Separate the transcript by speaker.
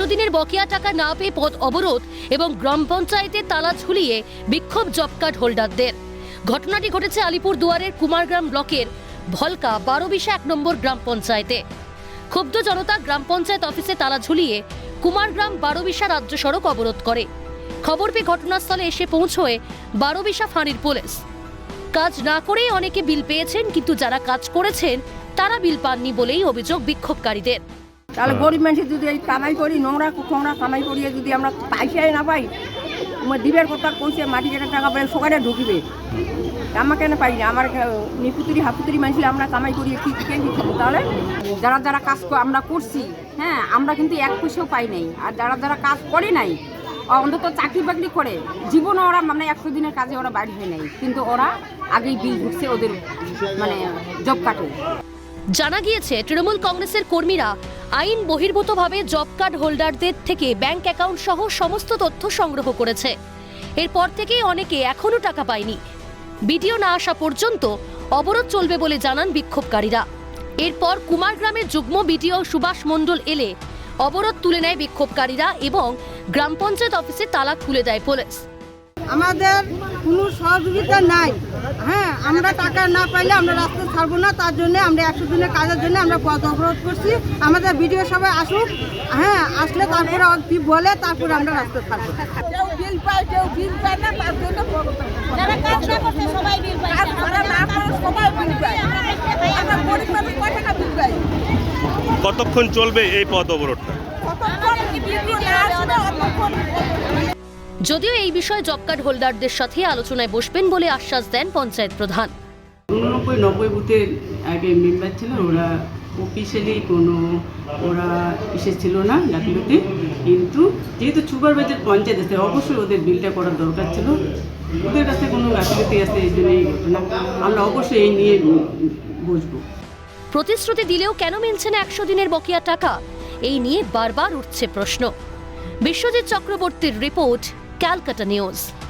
Speaker 1: একশো দিনের বকেয়া টাকা না পেয়ে পথ অবরোধ এবং গ্রাম পঞ্চায়েতে তালা ঝুলিয়ে বিক্ষোভ জব কার্ড হোল্ডারদের। ঘটনাটি ঘটেছে আলিপুর দুয়ারের কুমারগ্রাম ব্লকের ভলকা, বারো বারোবিশা এক নম্বর গ্রাম পঞ্চায়েতে। ক্ষুব্ধ জনতা গ্রাম পঞ্চায়েত অফিসে তালা ঝুলিয়ে কুমারগ্রাম বারো বারোবিশা রাজ্য সড়ক অবরোধ করে। খবর পেয়ে ঘটনাস্থলে এসে পৌঁছয় বারোবিশা ফাঁড়ির পুলিশ। কাজ না করেই অনেকে বিল পেয়েছেন, কিন্তু যারা কাজ করেছেন, তারা বিল পাননি বলেই অভিযোগ বিক্ষোভকারীদের।
Speaker 2: তাহলে গরিব মানুষ যদি এই কামাই করি নোংরা নোংরা কামাই করিয়ে যদি আমরা পয়সাই না পাই আমার দিবের কথা কইছে মাটি কেটে টাকা পাই সকালে ঢুকিবে। আমার কেন পাই না? আমার নিপুতুরি হাপুতুরি মানুষ আমরা কামাই করিয়ে কি কে খাব? তাহলে
Speaker 3: যারা যারা কাজ আমরা করছি হ্যাঁ আমরা কিন্তু এক পয়সাও পাই নাই। আর যারা যারা কাজ করে নাই অন্তত চাকরি বাকরি করে জীবনে ওরা মানে একশো দিনের কাজে ওরা বাড়ি হয় নাই। কিন্তু ওরা আগেই বিল ঢুকছে ওদের মানে জব কাটে।
Speaker 1: জানা গিয়েছে তৃণমূল কংগ্রেসের কর্মীরা আইন বহির্ভূতভাবে জব কার্ড হোল্ডারদের থেকে ব্যাংক অ্যাকাউন্ট সহ সমস্ত তথ্য সংগ্রহ করেছে। এরপর থেকেই অনেকে এখনও টাকা পায়নি। বিডিও না আসা পর্যন্ত অবরোধ চলবে বলে জানান বিক্ষোভকারীরা। এরপর কুমারগ্রামের যুগ্ম বিডিও সুভাষ মণ্ডল এলে অবরোধ তুলে নেয় বিক্ষোভকারীরা এবং গ্রাম পঞ্চায়েত অফিসে তালা খুলে দেয় পুলিশ।
Speaker 4: আমাদের কোনো সহযোগিতা নাই। হ্যাঁ আমরা টাকা না পাইলে আমরা রাস্তা ছাড়বো না তার জন্য আমরা একশো দিনের কাজের জন্য আমরা পথ অবরোধ করছি। আমাদের ভিডিও সবাই আসুক হ্যাঁ আসলে তারপরে কি বলে তারপরে আমরা রাস্তা ছাড়বো। কেউ বিল পায় কেউ বিল পায় না তার জন্য যারা কাজ না করছে সবাই বিল পায়। না করে সবাই বিল পায়। আমরা গরিব কয় টাকা বিল পাই?
Speaker 5: কতক্ষণ চলবে এই পথ অবরোধটা?
Speaker 4: কতক্ষণ না অতক্ষণ
Speaker 1: যদিও এই বিষয়ে জব কার্ড হোল্ডারদের সাথে আলোচনায় বসবেন বলে আশ্বাস দেন পঞ্চায়েত প্রধান।
Speaker 6: উননব্বই নব্বই বুথের আগে মেম্বার ছিল ওরা অফিসিয়ালি কোনো ওরা ইসে ছিল না গাফিলতি কিন্তু যেহেতু সুপারভাইজার পঞ্চায়েত আছে অবশ্যই ওদের বিলটা করার দরকার ছিল। ওদের কাছে কোনো গাফিলতি আছে এই জন্য এই ঘটনা। আমরা অবশ্যই এই নিয়ে বুঝব
Speaker 1: প্রতিশ্রুতি দিলেও কেন মিলছে না একশো দিনের বকেয়া টাকা? এই নিয়ে বারবার উঠছে প্রশ্ন। বিশ্বজিৎ চক্রবর্তীর রিপোর্ট Calcutta News.